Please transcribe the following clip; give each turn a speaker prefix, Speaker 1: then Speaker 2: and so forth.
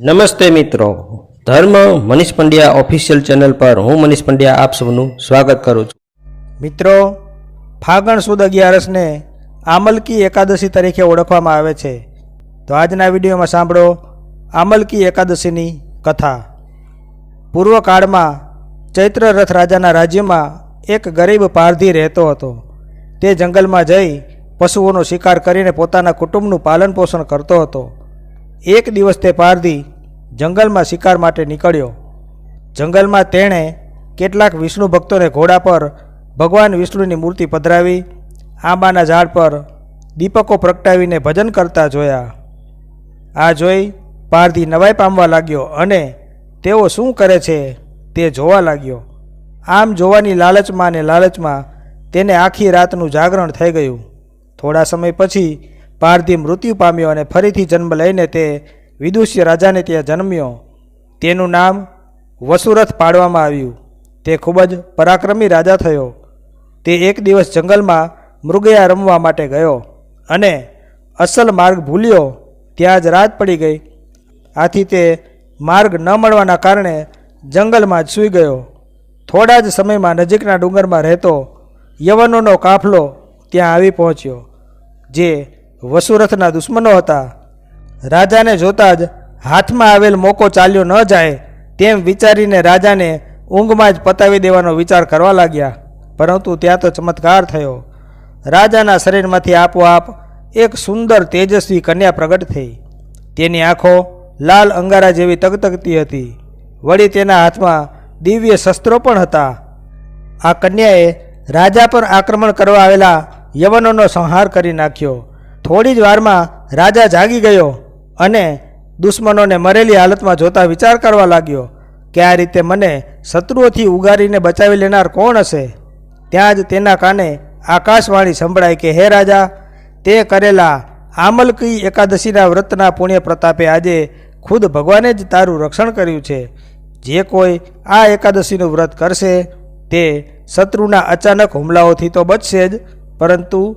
Speaker 1: નમસ્તે મિત્રો. ધર્મ મનીષ પંડ્યા ઓફિશિયલ ચેનલ પર હું મનીષ પંડ્યા આપ સૌનું સ્વાગત કરું છું.
Speaker 2: મિત્રો, ફાગણ સુદ અગિયારસને આમલકી એકાદશી તરીકે ઓળખવામાં આવે છે. તો આજના વિડીયોમાં સાંભળો આમલકી એકાદશીની કથા. પૂર્વકાળમાં ચૈત્ર રથ રાજાના રાજ્યમાં એક ગરીબ પારધી રહેતો હતો. તે જંગલમાં જઈ પશુઓનો શિકાર કરીને પોતાના કુટુંબનું પાલન પોષણ કરતો હતો. એક દિવસ તે પારધી જંગલમાં શિકાર માટે નીકળ્યો. જંગલમાં તેણે કેટલાક વિષ્ણુ ભક્તોને ઘોડા પર ભગવાન વિષ્ણુની મૂર્તિ પધરાવી, આંબાના ઝાડ પર દીપકો પ્રગટાવીને ભજન કરતા જોયા. આ જોઈ પારધી નવાઈ પામવા લાગ્યો અને તેઓ શું કરે છે તે જોવા લાગ્યો. આમ જોવાની લાલચમાં ને લાલચમાં તેને આખી રાતનું જાગરણ થઈ ગયું. થોડા સમય પછી પારધી મૃત્યુ પામ્યો અને ફરીથી જન્મ લઈને તે વિદુષ્ય રાજાને ત્યાં જન્મ્યો. તેનું નામ વસુરથ પાડવામાં આવ્યું. તે ખૂબ જ પરાક્રમી રાજા થયો. તે એક દિવસ જંગલમાં મૃગયા રમવા માટે ગયો અને અસલ માર્ગ ભૂલ્યો. ત્યાં જ રાત પડી ગઈ. આથી તે માર્ગ ન મળવાના કારણે જંગલમાં જ સૂઈ ગયો. થોડા જ સમયમાં નજીકના ડુંગરમાં રહેતો યવનોનો કાફલો ત્યાં આવી પહોંચ્યો, જે વસુરથના દુશ્મનો હતા. રાજાને જોતા જ હાથમાં આવેલ મોકો ચાલ્યો ન જાય તેમ વિચારીને રાજાને ઊંઘમાં જ પતાવી દેવાનો વિચાર કરવા લાગ્યા. પરંતુ ત્યાં તો ચમત્કાર થયો. રાજાના શરીરમાંથી આપોઆપ એક સુંદર તેજસ્વી કન્યા પ્રગટ થઈ. તેની આંખો લાલ અંગારા જેવી તગતગતી હતી. વળી તેના હાથમાં દિવ્ય શસ્ત્રો પણ હતા. આ કન્યાએ રાજા પર આક્રમણ કરવા આવેલા યવનોનો સંહાર કરી નાખ્યો. થોડી જ વારમાં રાજા જાગી ગયો અને દુશ્મનોને મરેલી હાલતમાં જોતા વિચાર કરવા લાગ્યો કે આ રીતે મને શત્રુઓથી ઉગારીને બચાવી લેનાર કોણ હશે? ત્યાં જ તેના કાને આકાશવાણી સંભળાય કે, હે રાજા, તે કરેલા આમલકી એકાદશીના વ્રતના પુણ્ય પ્રતાપે આજે ખુદ ભગવાને જ તારું રક્ષણ કર્યું છે. જે કોઈ આ એકાદશીનું વ્રત કરશે, તે શત્રુના અચાનક હુમલાઓથી તો બચશે જ, પરંતુ